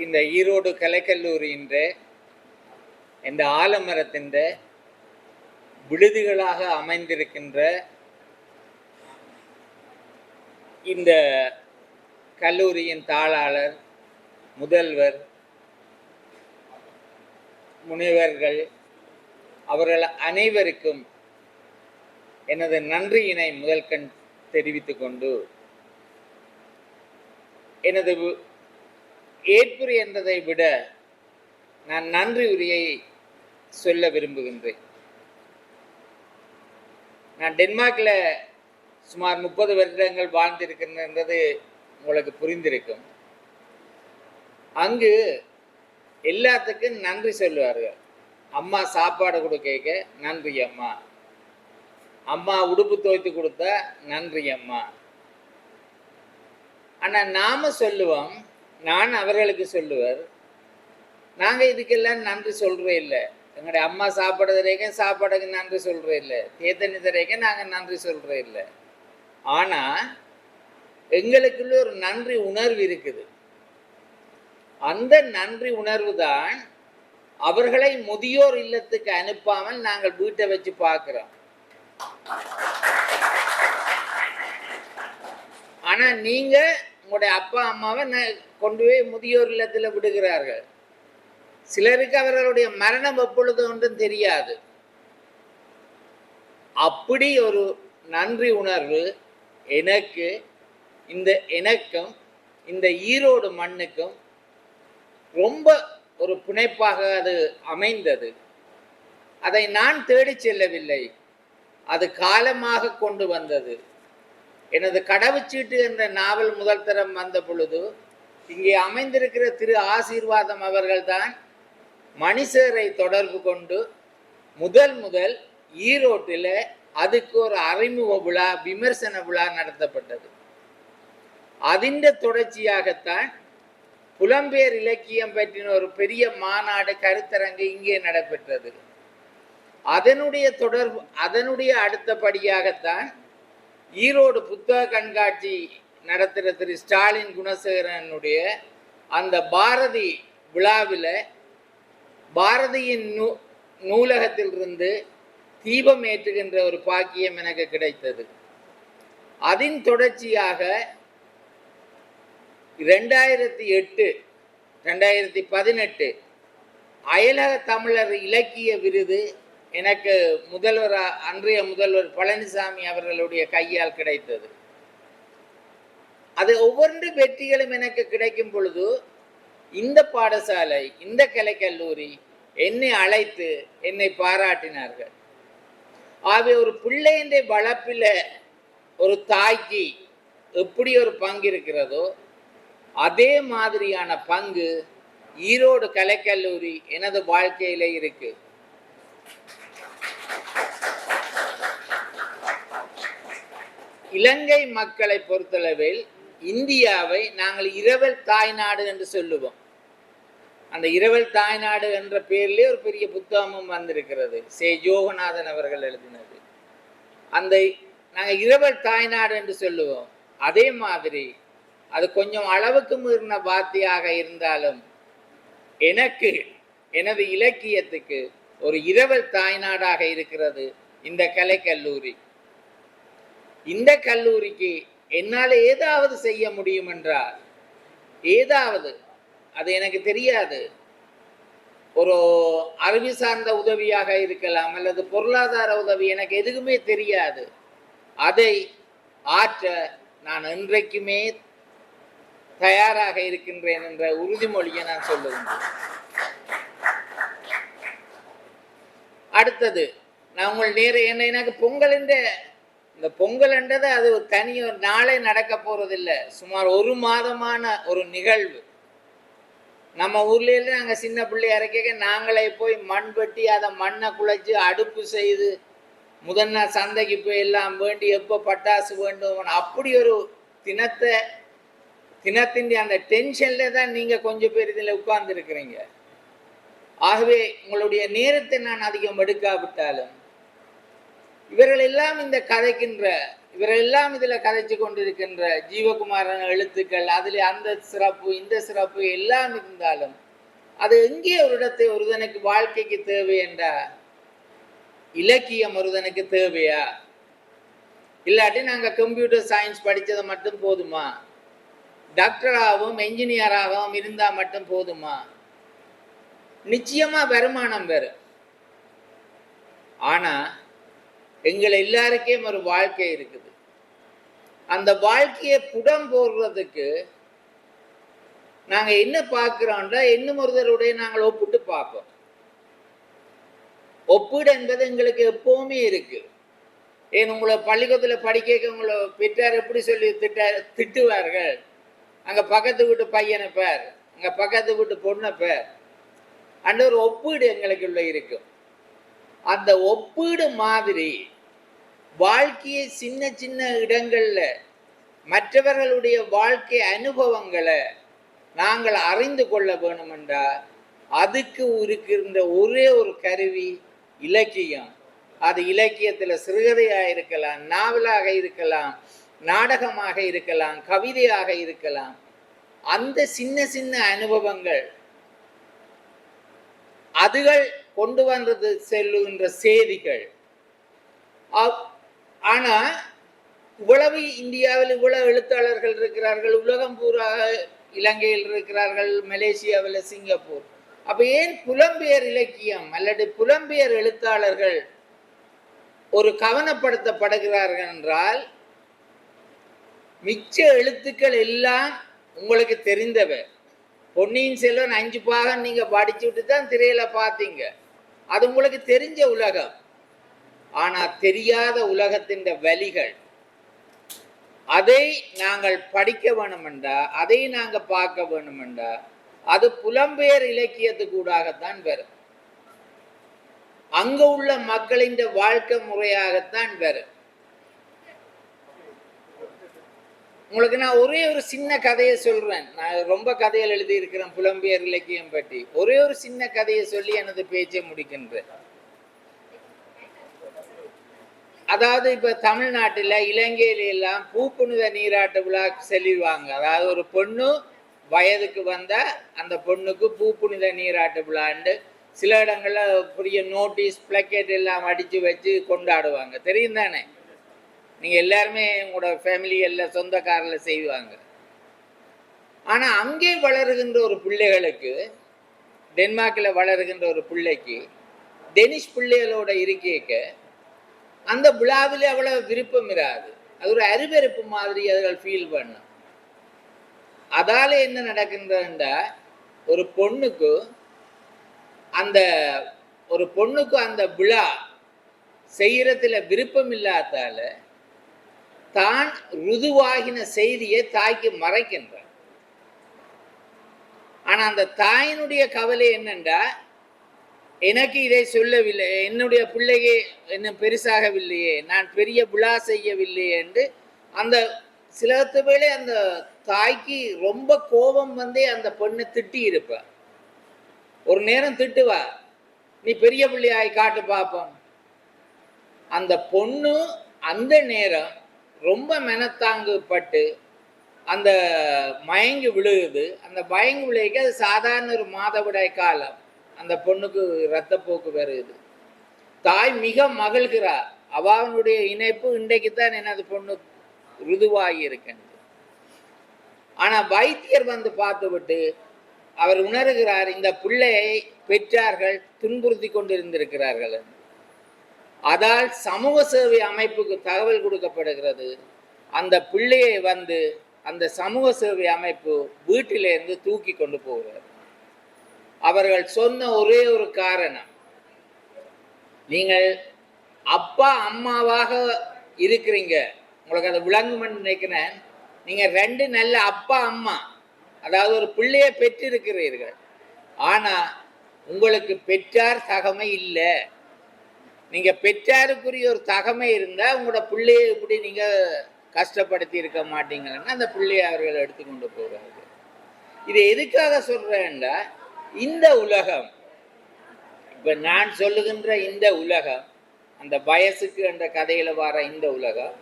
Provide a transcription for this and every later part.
இந்த ஈரோடு கலைக்கல்லூரியின்ற இந்த ஆலமரத்தின் விடுதிகளாக அமைந்திருக்கின்ற இந்த கல்லூரியின் தாளாளர் முதல்வர் முனைவர்கள் அவர்கள் அனைவருக்கும் எனது நன்றியினை முதல்கண் தெரிவித்துக் கொண்டு எனது ஏற்புரை என்றதை விட நான் நன்றி உரையை சொல்ல விரும்புகின்றேன். நான் டென்மார்க்கில் சுமார் முப்பது வருடங்கள் வாழ்ந்திருக்கின்றது உங்களுக்கு புரிந்திருக்கும். அங்கு எல்லாத்துக்கும் நன்றி சொல்லுவார்கள். அம்மா சாப்பாடு கொடுக்க நன்றி அம்மா. அம்மா உடுப்பு துவைத்து கொடுத்தா நன்றி அம்மா. ஆனால் நாம சொல்லுவோம் நான் அவர்களுக்கு சொல்லுவர் நாங்கள் இதுக்கெல்லாம் நன்றி சொல்றே இல்லை. எங்களுடைய அம்மா சாப்பாடு சாப்பாடுக்கு நன்றி சொல்றே இல்லை. தேத்தண்ணி தரைக்கும் நாங்கள் நன்றி சொல்றே இல்லை. ஆனா எங்களுக்குள்ள ஒரு நன்றி உணர்வு இருக்குது. அந்த நன்றி உணர்வு தான் அவர்களை முதியோர் இல்லத்துக்கு அனுப்பாமல் நாங்கள் வீட்டை வச்சு பார்க்குறோம். ஆனால் நீங்கள் உங்களுடைய அப்பா அம்மாவை ந- கொண்டு போய் முதியோர் இல்லத்தில் விடுகிறார்கள். சிலருக்கு அவர்களுடைய மரணம் எப்பொழுது ஒன்றும் தெரியாது. அப்படி ஒரு நன்றி உணர்வு எனக்கு இந்த எனக்கும் இந்த ஈரோடு மண்ணுக்கும் ரொம்ப ஒரு பிணைப்பாக அது அமைந்தது. அதை நான் தேடிச் செல்லவில்லை. அது காலமாக கொண்டு வந்தது. எனது கடவுச்சீட்டு என்ற நாவல் முதல் தரம் வந்த பொழுது இங்கே அமைந்திருக்கிற திரு ஆசீர்வாதம் அவர்கள்தான் மணிசேரை தொடர்பு கொண்டு முதல் முதல் ஈரோட்டில் அதுக்கு ஒரு அறிமுக விழா விமர்சன விழா நடத்தப்பட்டது. அதிண்ட தொடர்ச்சியாகத்தான் புலம்பெயர் இலக்கியம் பற்றின ஒரு பெரிய மாநாடு கருத்தரங்கு இங்கே நடைபெற்றது. அதனுடைய தொடர்பு அதனுடைய அடுத்தபடியாகத்தான் ஈரோடு புத்தக கண்காட்சி நடத்துகிற திரு ஸ்டாலின் குணசேகரனுடைய அந்த பாரதி விழாவில் பாரதியின் நூ நூலகத்திலிருந்து தீபம் ஏற்றுகின்ற ஒரு பாக்கியம் எனக்கு கிடைத்தது. அதன் தொடர்ச்சியாக ரெண்டாயிரத்தி எட்டு ரெண்டாயிரத்தி பதினெட்டு அயலக தமிழர் இலக்கிய விருது எனக்கு முதல்வர் அன்றைய முதல்வர் பழனிசாமி அவர்களுடைய கையால் கிடைத்தது. அது ஒவ்வொரு வெற்றிகளும் எனக்கு கிடைக்கும் பொழுது இந்த பாடசாலை இந்த கலைக்கல்லூரி என்னை அழைத்து என்னை பாராட்டினார்கள். ஆகவே ஒரு பிள்ளையின் வளர்ப்பில் ஒரு தாய்க்கு எப்படி ஒரு பங்கு இருக்கிறதோ அதே மாதிரியான பங்கு ஈரோடு கலைக்கல்லூரி எனது வாழ்க்கையில இருக்கு. இலங்கை மக்களை பொறுத்தளவில் இந்தியாவை நாங்கள் இரவல் தாய்நாடு என்று சொல்லுவோம். அந்த இரவல் தாய்நாடு என்ற பேர்லேயே ஒரு பெரிய புத்தகமும் வந்திருக்கிறது. சே. ஜோகநாதன் அவர்கள் எழுதினது. அந்த நாங்கள் இரவல் தாய்நாடு என்று சொல்லுவோம். அதே மாதிரி அது கொஞ்சம் அளவுக்கு மீறின வார்த்தையாக இருந்தாலும் எனக்கு எனது இலக்கியத்துக்கு ஒரு இரவல் தாய்நாடாக இருக்கிறது இந்த கலைக்கல்லூரி. இந்த கல்லூரிக்கு என்னால் ஏதாவது செய்ய முடியும் என்றால் ஏதாவது அது எனக்கு தெரியாது. ஒரு அறிவு சார்ந்த உதவியாக இருக்கலாம் அல்லது பொருளாதார உதவி எனக்கு எதுவுமே தெரியாது. அதை ஆற்ற நான் என்றைக்குமே தயாராக இருக்கின்றேன் என்ற உறுதிமொழியை நான் சொல்லுகின்றேன் அடுத்தது நான் உங்கள் நேர என்ன எனக்கு பொங்கல் என்ற இந்த பொங்கல் என்றது அது ஒரு தனி ஒரு நாளே நடக்க போறதில்லை. சுமார் ஒரு மாதமான ஒரு நிகழ்வு. நம்ம ஊர்லேயே நாங்கள் சின்ன பிள்ளையா இருக்க நாங்களே போய் மண் வெட்டி அதை மண்ணை குழைச்சு அடுப்பு செய்து முதன்னா சந்தைக்கு போய் எல்லாம் வேண்டி எப்போ பட்டாசு வேண்டும் அப்படி ஒரு தினத்தை தினத்தின் அந்த டென்ஷன்ல தான் நீங்கள் கொஞ்சம் பேர் இதில் உட்கார்ந்துருக்கிறீங்க. ஆகவே உங்களுடைய நேரத்தை நான் அதிகம் எடுக்காவிட்டாலும் இவர்கள் எல்லாம் இந்த கதைக்கின்ற இவரெல்லாம் இதில் கதைச்சு கொண்டிருக்கின்ற ஜீவகுமாரன் எழுத்துக்கள் அதில் அந்த சிறப்பு இந்த சிறப்பு எல்லாம் இருந்தாலும் அது எங்கே ஒரு இடத்தை ஒருதனுக்கு வாழ்க்கைக்கு தேவை என்றா? இலக்கியம் ஒருதனுக்கு தேவையா? இல்லாட்டி நாங்கள் கம்ப்யூட்டர் சயின்ஸ் படித்தது மட்டும் போதுமா? டாக்டராகவும் என்ஜினியராகவும் இருந்தால் மட்டும் போதுமா? நிச்சயமா வருமானம் வரும். ஆனால் எங்கள் எல்லாருக்கும் ஒரு வாழ்க்கை இருக்குது. அந்த வாழ்க்கையை புடம் போடுறதுக்கு நாங்கள் என்ன பார்க்கிறோம்னா இன்னும் ஒருத்தருடைய நாங்கள் ஒப்பிட்டு பார்ப்போம். ஒப்பீடு என்பது எங்களுக்கு எப்போவுமே இருக்கு. ஏன் உங்களை பள்ளிக்கூடத்தில் படிக்க உங்களை பெற்றார் எப்படி சொல்லி திட்ட திட்டுவார்கள்? அங்கே பக்கத்து வீட்டு பையனை பேர் அங்கே பக்கத்து வீட்டு பொண்ணை பேர். அந்த ஒரு ஒப்பீடு எங்களுக்குள்ள இருக்கும் அந்த ஒப்பீடு மாதிரி வாழ்க்கையை சின்ன சின்ன இடங்களில் மற்றவர்களுடைய வாழ்க்கை அனுபவங்களை நாங்கள் அறிந்து கொள்ள வேணுமென்றால் அதுக்கு இருக்கின்ற ஒரே ஒரு கருவி இலக்கியம். அது இலக்கியத்தில் சிறுகதையாக இருக்கலாம் நாவலாக இருக்கலாம் நாடகமாக இருக்கலாம் கவிதையாக இருக்கலாம். அந்த சின்ன சின்ன அனுபவங்கள் அதுகள் கொண்டு வந்தது செல்லுகின்ற செய்திகள். அப்- ஆனா இவ்வளவு இந்தியாவில் இவ்வளவு எழுத்தாளர்கள் இருக்கிறார்கள் உலகம் பூரா இலங்கையில் இருக்கிறார்கள் மலேசியாவில் சிங்கப்பூர். அப்ப ஏன் புலம்பெயர் இலக்கியம் அல்லது புலம்பெயர் எழுத்தாளர்கள் ஒரு கவனப்படுத்தப்படுகிறார்கள் என்றால் மிச்ச எழுத்துக்கள் எல்லாம் உங்களுக்கு தெரிந்தவை. பொன்னியின் செல்வன் அஞ்சு பாகம் நீங்க படிச்சு விட்டு தான் திரையில பார்த்தீங்க. அது உங்களுக்கு தெரிஞ்ச உலகம். ஆனா தெரியாத உலகத்தின் வலிகள் அதை நாங்கள் படிக்க வேணுமெண்டா அதை நாங்க பார்க்க வேணுமெண்டா அது புலம்பெயர் இலக்கியத்துக்கூடாகத்தான் வரும். அங்க உள்ள மக்களின் வாழ்க்கை முறையாகத்தான் வரும். உங்களுக்கு நான் ஒரே ஒரு சின்ன கதையை சொல்றேன். நான் ரொம்ப கதைகள் எழுதியிருக்கிறேன் புலம்பெயர் இலக்கியம் பற்றி. ஒரே ஒரு சின்ன கதையை சொல்லி எனது பேச்சை முடிக்கின்றேன். அதாவது இப்ப தமிழ்நாட்டுல இலங்கையில எல்லாம் பூப்புனித நீராட்டு விழா செல்லிடுவாங்க. அதாவது ஒரு பொண்ணு வயதுக்கு வந்த அந்த பொண்ணுக்கு பூப்புனித நீராட்டு விழாண்டு சில இடங்களில் பெரிய நோட்டீஸ் பிளக்கெட் எல்லாம் அடிச்சு வச்சு கொண்டாடுவாங்க. தெரியும் தானே? நீங்க எல்லாருமே உங்களோட ஃபேமிலி எல்லாம் சொந்தக்காரில் செய்வாங்க. ஆனா அங்கே வளருகின்ற ஒரு பிள்ளைகளுக்கு டென்மார்க்கில் வளருகின்ற ஒரு பிள்ளைக்கு டெனிஷ் பிள்ளைகளோட இருக்கைக்க அந்த விழாவில் அவ்வளவு விருப்பம் இராது. அது ஒரு அருவருப்பு மாதிரி அதுகள் ஃபீல் பண்ணும். அதால என்ன நடக்கின்றதுண்டா ஒரு பொண்ணுக்கு அந்த ஒரு பொண்ணுக்கு அந்த விழா செய்கிறதுல விருப்பம் இல்லாதால தான் ருதுவாகின செய்தியை தாய்க்கு மறைக்கின்றார் ஆனா அந்த தாயினுடைய கவலை என்னென்றா? எனக்கு இதை சொல்லவில்லை என்னுடைய பிள்ளையே என்ன பெருசாகவில்லையே நான் பெரிய விழா செய்யவில்லையே என்று அந்த சிலத்து வேளை அந்த தாய்க்கு ரொம்ப கோபம் வந்தே அந்த பொண்ணு திட்டி இருப்ப ஒரு நேரம் திட்டுவா நீ பெரிய பிள்ளையாய் காட்டு பார்ப்போம் அந்த பொண்ணு அந்த நேரம் ரொம்ப மெனத்தாங்குப்பட்டு அந்த மயங்கி விழுகுது. அந்த மயங்கி விழுகைக்கு அது சாதாரண ஒரு மாதவிடாய் காலம். அந்த பொண்ணுக்கு இரத்தப்போக்கு வருது. தாய் மிக மகிழ்கிறார் அவனுடைய இணைப்பு இன்றைக்கு தான் எனது பொண்ணு ருதுவாகி இருக்கின்றது ஆனால் வைத்தியர் வந்து பார்த்துவிட்டு அவர் உணர்கிறார் இந்த பிள்ளையை பெற்றார்கள் துன்புறுத்தி கொண்டிருந்திருக்கிறார்கள் என்று. அதால் சமூக சேவை அமைப்புக்கு தகவல் கொடுக்கப்படுகிறது. அந்த பிள்ளையை வந்து அந்த சமூக சேவை அமைப்பு வீட்டிலிருந்து தூக்கி கொண்டு போகிறது. அவர்கள் சொன்ன ஒரே ஒரு காரணம். நீங்கள் அப்பா அம்மாவாக இருக்கிறீங்க. உங்களுக்கு அதை விளங்குமென்னு நினைக்கிறேன். நீங்கள் ரெண்டு நல்ல அப்பா அம்மா அதாவது ஒரு பிள்ளையை பெற்றிருக்கிறீர்கள். ஆனால் உங்களுக்கு பெற்றார் சகமை இல்லை. நீங்கள் பெற்றாருக்குரிய ஒரு தகமை இருந்தால் உங்களோட பிள்ளையை இப்படி நீங்கள் கஷ்டப்படுத்தி இருக்க மாட்டீங்கன்னா அந்த பிள்ளையை அவர்கள் எடுத்துக்கொண்டு போகிறார்கள் இது எதுக்காக சொல்றேன்டா இந்த உலகம் இப்போ நான் சொல்லுகின்ற இந்த உலகம் அந்த வயசுக்கு அந்த கதையில் வர இந்த உலகம்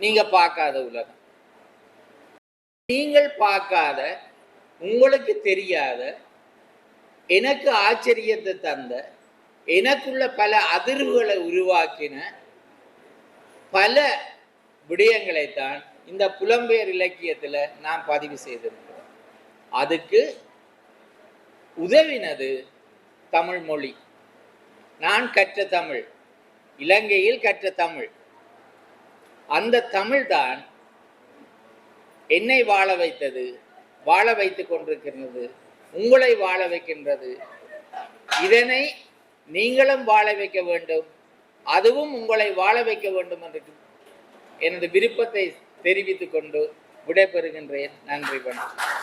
நீங்கள் பார்க்காத உலகம். நீங்கள் பார்க்காத உங்களுக்கு தெரியாத எனக்கு ஆச்சரியத்தை தந்த எனக்குள்ள பல அதிர்வுகளை உருவாக்கின பல விடயங்களைத்தான் இந்த புலம்பெயர் இலக்கியத்தில் நாம் பதிவு செய்திருக்கிறோம். அதுக்கு உதவினது தமிழ் மொழி. நான் கற்ற தமிழ் இலங்கையில் கற்ற தமிழ். அந்த தமிழ்தான் என்னை வாழ வைத்தது வாழ வைத்துக் கொண்டிருக்கின்றது உங்களை வாழ வைக்கின்றது. இதனை நீங்களும் வாழ வைக்க வேண்டும். அதுவும் உங்களை வாழ வைக்க வேண்டும் என்று எனது விருப்பத்தை தெரிவித்துக் கொண்டு விடைபெறுகின்றேன். நன்றி வணக்கம்.